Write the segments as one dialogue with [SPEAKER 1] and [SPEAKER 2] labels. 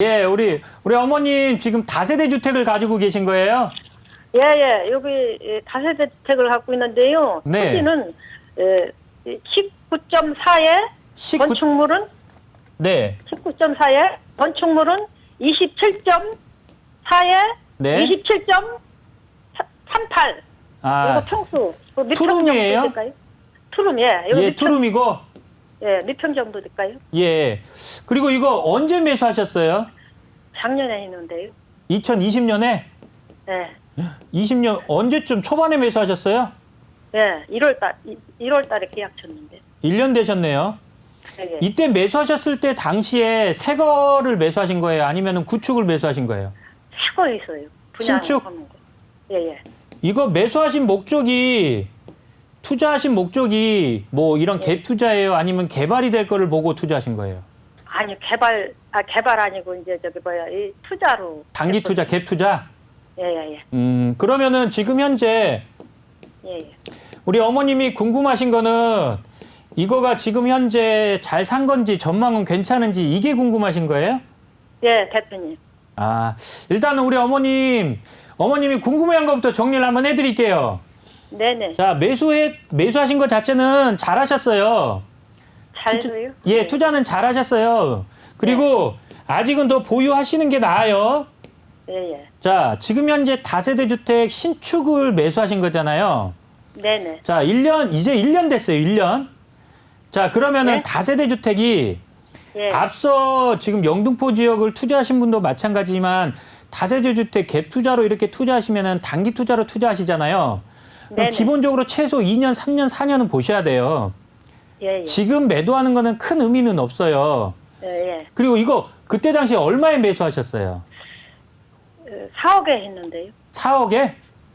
[SPEAKER 1] 예, 우리 우리 어머님 지금 다세대 주택을 가지고 계신 거예요?
[SPEAKER 2] 예, 예. 여기 예, 다세대 주택을 갖고 있는데요.
[SPEAKER 1] 네.
[SPEAKER 2] 토지는 예, 19.4에
[SPEAKER 1] 19
[SPEAKER 2] 건축물은
[SPEAKER 1] 네.
[SPEAKER 2] 19.4에 건축물은 27.4에
[SPEAKER 1] 네.
[SPEAKER 2] 27.38.
[SPEAKER 1] 아,
[SPEAKER 2] 이거 평수. 그
[SPEAKER 1] 투룸이에요?
[SPEAKER 2] 정도 될까요? 투룸 예. 이거
[SPEAKER 1] 예,
[SPEAKER 2] 몇 평-
[SPEAKER 1] 투룸이고
[SPEAKER 2] 예, 몇 평 정도 될까요?
[SPEAKER 1] 예. 그리고 이거 언제 매수하셨어요?
[SPEAKER 2] 작년에 했는데요.
[SPEAKER 1] 2020년에
[SPEAKER 2] 예.
[SPEAKER 1] 20년 언제쯤 초반에 매수하셨어요?
[SPEAKER 2] 예, 1월 달 1월 달에 계약 쳤는데.
[SPEAKER 1] 1년 되셨네요.
[SPEAKER 2] 예, 예.
[SPEAKER 1] 이때 매수하셨을 때 당시에 새 거를 매수하신 거예요? 아니면 구축을 매수하신 거예요?
[SPEAKER 2] 새거 했어요. 분양
[SPEAKER 1] 신축?
[SPEAKER 2] 하는 거. 예, 예.
[SPEAKER 1] 이거 매수하신 목적이 투자하신 목적이 뭐 이런 갭 투자예요? 아니면 개발이 될 거를 보고 투자하신 거예요?
[SPEAKER 2] 아니 개발 아 개발 아니고 이제 저기 뭐야 이 투자로
[SPEAKER 1] 단기 투자, 갭 투자?
[SPEAKER 2] 예예예
[SPEAKER 1] 음, 그러면은 지금 현재
[SPEAKER 2] 예, 예.
[SPEAKER 1] 우리 어머님이 궁금하신 거는 이거가 지금 현재 잘 산 건지 전망은 괜찮은지 이게 궁금하신 거예요?
[SPEAKER 2] 예 대표님
[SPEAKER 1] 아, 일단은 우리 어머님, 어머님이 궁금해한 것부터 정리를 한번 해드릴게요.
[SPEAKER 2] 네네
[SPEAKER 1] 자, 매수해, 매수하신 것 자체는 잘하셨어요.
[SPEAKER 2] 잘도요
[SPEAKER 1] 예, 투자는 잘하셨어요. 그리고 아직은 더 보유하시는 게 나아요.
[SPEAKER 2] 예예
[SPEAKER 1] 자, 지금 현재 다세대 주택 신축을 매수하신 거잖아요.
[SPEAKER 2] 네네
[SPEAKER 1] 자, 1년, 이제 1년 됐어요, 1년. 자, 그러면은
[SPEAKER 2] 네.
[SPEAKER 1] 다세대 주택이
[SPEAKER 2] 예
[SPEAKER 1] 앞서 지금 영등포 지역을 투자하신 분도 마찬가지지만 다세대 주택 갭 투자로 이렇게 투자하시면은 단기 투자로 투자하시잖아요.
[SPEAKER 2] 네네.
[SPEAKER 1] 기본적으로 최소 2년, 3년, 4년은 보셔야 돼요.
[SPEAKER 2] 예 예
[SPEAKER 1] 지금 매도하는 거는 큰 의미는 없어요.
[SPEAKER 2] 예 예
[SPEAKER 1] 그리고 이거 그때 당시 얼마에 매수하셨어요?
[SPEAKER 2] 4억에 했는데요
[SPEAKER 1] 4억에?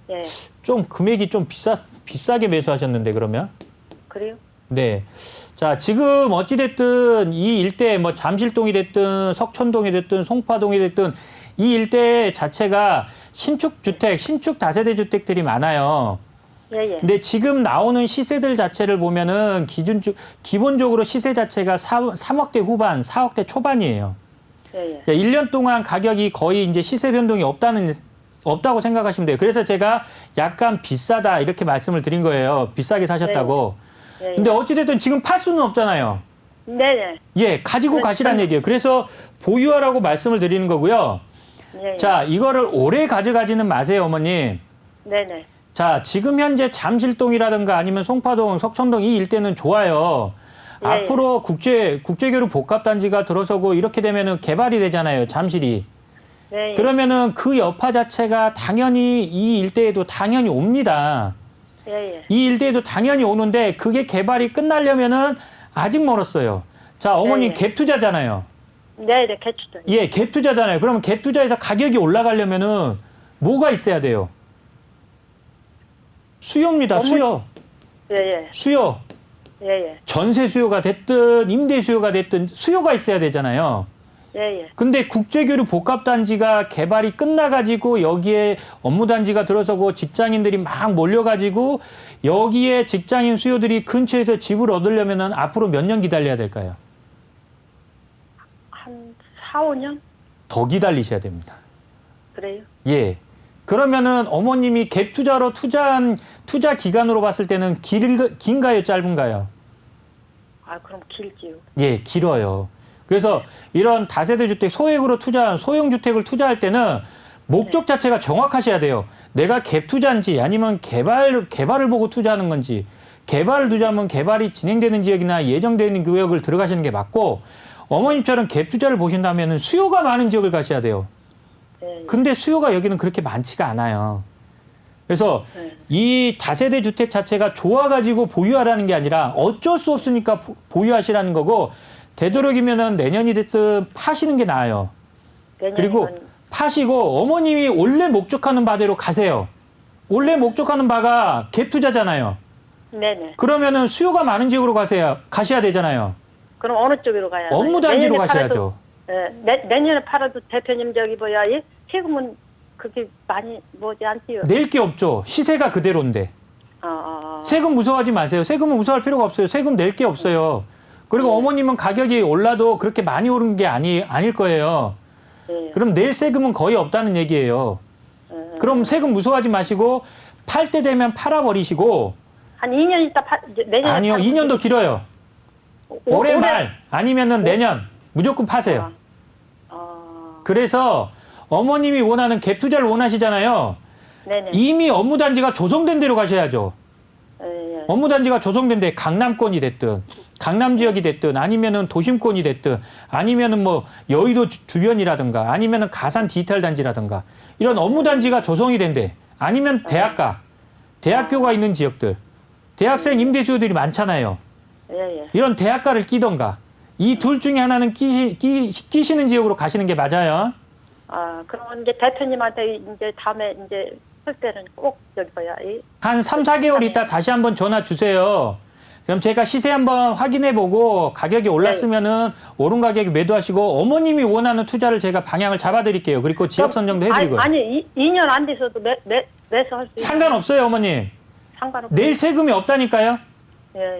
[SPEAKER 2] 예
[SPEAKER 1] 좀 금액이 좀 비싸 비싸게 매수하셨는데 그러면?
[SPEAKER 2] 그래요
[SPEAKER 1] 네. 자, 지금 어찌됐든 이 일대 뭐 잠실동이 됐든 석천동이 됐든 송파동이 됐든 이 일대 자체가 신축 주택, 신축 다세대 주택들이 많아요.
[SPEAKER 2] 예 예
[SPEAKER 1] 근데 지금 나오는 시세들 자체를 보면은 기준 기본적으로 시세 자체가 4, 3억대 후반, 4억대 초반이에요.
[SPEAKER 2] 예 예
[SPEAKER 1] 1년 동안 가격이 거의 이제 시세 변동이 없다는 없다고 생각하시면 돼요. 그래서 제가 약간 비싸다 이렇게 말씀을 드린 거예요. 비싸게 사셨다고.
[SPEAKER 2] 예,
[SPEAKER 1] 근데 어찌 됐든 지금 팔 수는 없잖아요.
[SPEAKER 2] 네네
[SPEAKER 1] 예, 가지고
[SPEAKER 2] 그렇죠.
[SPEAKER 1] 가시라는 얘기예요. 그래서 보유하라고 말씀을 드리는 거고요.
[SPEAKER 2] 예
[SPEAKER 1] 자, 이거를 오래 가져가지는 마세요, 어머님.
[SPEAKER 2] 네네
[SPEAKER 1] 자, 지금 현재 잠실동이라든가 아니면 송파동, 석천동 이 일대는 좋아요.
[SPEAKER 2] 예,
[SPEAKER 1] 앞으로 국제 국제교류 복합 단지가 들어서고 이렇게 되면은 개발이 되잖아요, 잠실이.
[SPEAKER 2] 예, 예.
[SPEAKER 1] 그러면은 그 여파 자체가 당연히 이 일대에도 당연히 옵니다.
[SPEAKER 2] 예예
[SPEAKER 1] 이 일대에도 당연히 오는데 그게 개발이 끝나려면은 아직 멀었어요. 자, 어머님
[SPEAKER 2] 네.
[SPEAKER 1] 갭 투자잖아요.
[SPEAKER 2] 네네 개추도
[SPEAKER 1] 예, 갭 투자잖아요. 그러면 갭 투자에서 가격이 올라가려면은 뭐가 있어야 돼요? 수요입니다.
[SPEAKER 2] 어머-
[SPEAKER 1] 수요.
[SPEAKER 2] 예예
[SPEAKER 1] 수요.
[SPEAKER 2] 예예
[SPEAKER 1] 전세 수요가 됐든 임대 수요가 됐든 수요가 있어야 되잖아요.
[SPEAKER 2] 예예
[SPEAKER 1] 근데 국제교류 복합단지가 개발이 끝나가지고 여기에 업무단지가 들어서고 직장인들이 막 몰려가지고 여기에 직장인 수요들이 근처에서 집을 얻으려면은 앞으로 몇 년 기다려야 될까요?
[SPEAKER 2] 한 4, 5년
[SPEAKER 1] 더 기다리셔야 됩니다.
[SPEAKER 2] 그래요
[SPEAKER 1] 예. 그러면은 어머님이 갭 투자로 투자한 투자 기간으로 봤을 때는 길, 긴가요, 짧은가요?
[SPEAKER 2] 아 그럼 길지요
[SPEAKER 1] 예, 길어요. 그래서 이런 다세대 주택 소액으로 투자한 소형 주택을 투자할 때는 목적 자체가 정확하셔야 돼요. 내가 갭 투자인지 아니면 개발 개발을 보고 투자하는 건지 개발을 투자하면 개발이 진행되는 지역이나 예정되는 구역을 들어가시는 게 맞고 어머님처럼 갭 투자를 보신다면은 수요가 많은 지역을 가셔야 돼요.
[SPEAKER 2] 예, 예.
[SPEAKER 1] 근데 수요가 여기는 그렇게 많지가 않아요. 그래서
[SPEAKER 2] 네.
[SPEAKER 1] 이 다세대 주택 자체가 좋아가지고 보유하라는 게 아니라 어쩔 수 없으니까 보- 보유하시라는 거고 되도록이면은 내년이 됐든 파시는 게 나아요. 그리고 파시고 어머님이 원래 목적하는 바대로 가세요. 원래 목적하는 바가 갭 투자잖아요.
[SPEAKER 2] 네네.
[SPEAKER 1] 그러면은 수요가 많은 지역으로 가세요. 가셔야 되잖아요.
[SPEAKER 2] 그럼 어느 쪽으로 가야 하나요?
[SPEAKER 1] 업무 단지로 가셔야죠.
[SPEAKER 2] 예, 내, 내년에 팔아도 대표님 저기 뭐야 이 세금은 그렇게 많이 뭐지 않지요?
[SPEAKER 1] 낼 게 없죠. 시세가 그대로인데.
[SPEAKER 2] 어, 어, 어.
[SPEAKER 1] 세금 무서워하지 마세요. 세금은 무서워할 필요가 없어요. 세금 낼 게 없어요. 그리고
[SPEAKER 2] 네.
[SPEAKER 1] 어머님은 가격이 올라도 그렇게 많이 오른 게 아니, 아닐 거예요.
[SPEAKER 2] 예.
[SPEAKER 1] 그럼 낼 세금은 거의 없다는 얘기예요.
[SPEAKER 2] 예.
[SPEAKER 1] 그럼 세금 무서워하지 마시고 팔 때 되면 팔아버리시고
[SPEAKER 2] 한 2년 있다 파, 이제 내년에
[SPEAKER 1] 아니요,
[SPEAKER 2] 팔고
[SPEAKER 1] 2년도 길어요.
[SPEAKER 2] 오-
[SPEAKER 1] 올해 말 아니면은 내년 무조건 파세요.
[SPEAKER 2] 어,
[SPEAKER 1] 그래서 어머님이 원하는 갭 투자를 원하시잖아요.
[SPEAKER 2] 네네.
[SPEAKER 1] 이미 업무 단지가 조성된 데로 가셔야죠.
[SPEAKER 2] 예, 예.
[SPEAKER 1] 업무 단지가 조성된 데 강남권이 됐든 강남 지역이 됐든 아니면은 도심권이 됐든 아니면은 뭐 여의도 주- 주변이라든가 아니면은 가산 디지털 단지라든가 이런 업무 단지가 조성이 된데 아니면 대학가 대학교가 있는 지역들 대학생 임대주들이 많잖아요.
[SPEAKER 2] 예, 예.
[SPEAKER 1] 이런 대학가를 끼던가 이 둘 중에 하나는 끼시, 끼, 끼시는 지역으로 가시는 게 맞아요.
[SPEAKER 2] 아, 그럼 이제 대표님한테 이제 다음에 이제 할 때는 꼭 저기 뭐야, 이
[SPEAKER 1] 한 3, 4개월 있다 다시 한번 전화 주세요. 그럼 제가 시세 한번 확인해 보고 가격이 올랐으면은 오른 가격에 매도하시고 어머님이 원하는 투자를 제가 방향을 잡아 드릴게요. 그리고 지역 선정도 해 드리고요.
[SPEAKER 2] 아니, 아니 이, 2년 안 돼서도 매, 매, 매수 할수
[SPEAKER 1] 상관없어요, 어머님.
[SPEAKER 2] 상관없고.
[SPEAKER 1] 낼 세금이 없다니까요.
[SPEAKER 2] 예,